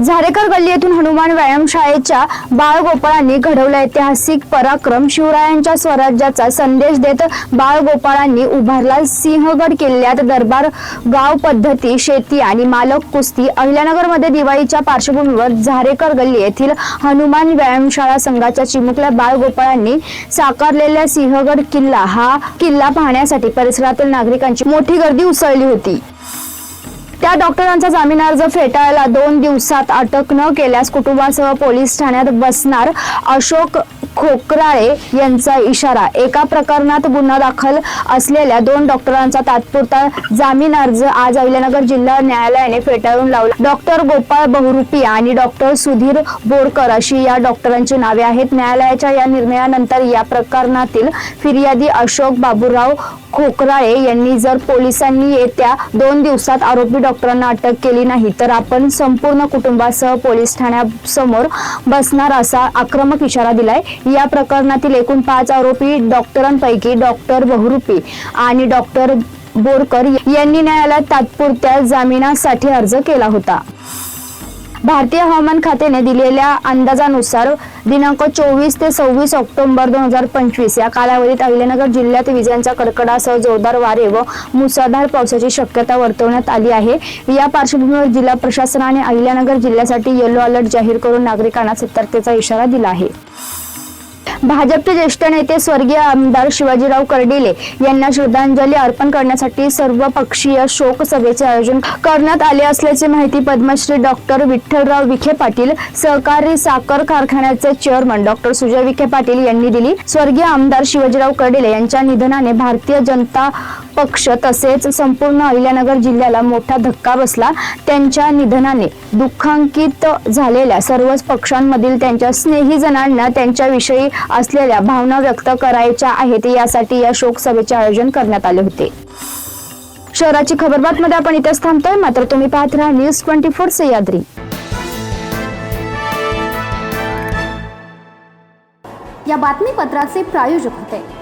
झारेकर गल्ली येथून हनुमान व्यायामशाळेच्या बाळगोपाळांनी घडवला ऐतिहासिक पराक्रम. शिवरायांच्या स्वराज्याचा संदेश देत बाळगोपाळांनी उभारला सिंहगड किल्ल्यात दरबार गाव पद्धती शेती आणि मालक कुस्ती. अहिल्यानगरमध्ये दिवाळीच्या पार्श्वभूमीवर झारेकर गल्ली येथील हनुमान व्यायामशाळा संघाच्या चिमुकल्या बाळगोपाळांनी साकारलेला सिंहगड किल्ला हा किल्ला पाहण्यासाठी परिसरातील नागरिकांची मोठी गर्दी उसळली होती. त्या डॉक्टरांचा जामीन अर्ज फेटाळला दोन दिवसात अटक न केल्यास कुटुंबासह पोलीस ठाण्यात बसणार अशोक खोकराळे यांचा इशारा. एका प्रकरणात गुन्हा दाखल असलेल्या दोन डॉक्टरांचा तात्पुरता जामीन अर्ज आज अहिल्यानगर जिल्हा न्यायालयाने फेटाळून लावला. डॉक्टर गोपाळ बहुरूपी आणि डॉक्टर सुधीर बोरकर अशी या डॉक्टरांची नावे आहेत. न्यायालयाच्या या निर्णयानंतर या प्रकरणातील फिर्यादी अशोक बाबूराव खोकराळे यांनी जर पोलिसांनी येत्या दोन दिवसात आरोपी डॉक्टरांना अटक केली नाही तर आपण संपूर्ण कुटुंबासह पोलीस ठाण्यासमोर बसणार असा आक्रमक इशारा दिलाय. या प्रकरणातील एकूण पाच आरोपी डॉक्टरांपैकी डॉक्टर बहुरूपी आणि डॉक्टर बोरकर यांनी न्यायालयात तात्पुरत्या जामिनासाठी अर्ज केला होता. भारतीय हवामान खात्याने दिलेल्या अंदाजानुसार दिनांक चोवीस ते सव्वीस ऑक्टोबर दोन हजार पंचवीस या कालावधीत अहिल्यानगर जिल्ह्यात विजयांचा कडकडासह जोरदार वारे व मुसळधार पावसाची शक्यता वर्तवण्यात आली आहे. या पार्श्वभूमीवर जिल्हा प्रशासनाने अहिल्यानगर जिल्ह्यासाठी येलो अलर्ट जाहीर करून नागरिकांना सतर्कतेचा इशारा दिला आहे. भाजपचे ज्येष्ठ नेते स्वर्गीय आमदार शिवाजीराव कर्डिले यांना श्रद्धांजली अर्पण करण्यासाठी सर्व पक्षीय शोक सभेचे आयोजन करण्यात आले असल्याची माहिती पद्मश्री डॉक्टर विठ्ठलराव विखे पाटील सहकारी साखर कारखान्याचे चेअरमन डॉक्टर सुजय विखे पाटील यांनी दिली. स्वर्गीय आमदार शिवाजीराव कर्डिले यांच्या निधनाने भारतीय जनता पक्ष तसेच संपूर्ण अहिल्यानगर जिल्ह्याला मोठा धक्का बसला. त्यांच्या निधनाने दुःखांकित झालेल्या सर्वच पक्षांमधील त्यांच्या स्नेही जणांना त्यांच्याविषयी असलेल्या भावना व्यक्त करायच्या आहेत यासाठी या शोक सभेचे आयोजन करण्यात आले होते. शहराची खबरबातमध्ये आपण इथेच थांबतोय. मात्र तुम्ही पाहत राहा न्यूज ट्वेंटी फोर सह्याद्री या बातमीपत्राचे प्रायोजक होते.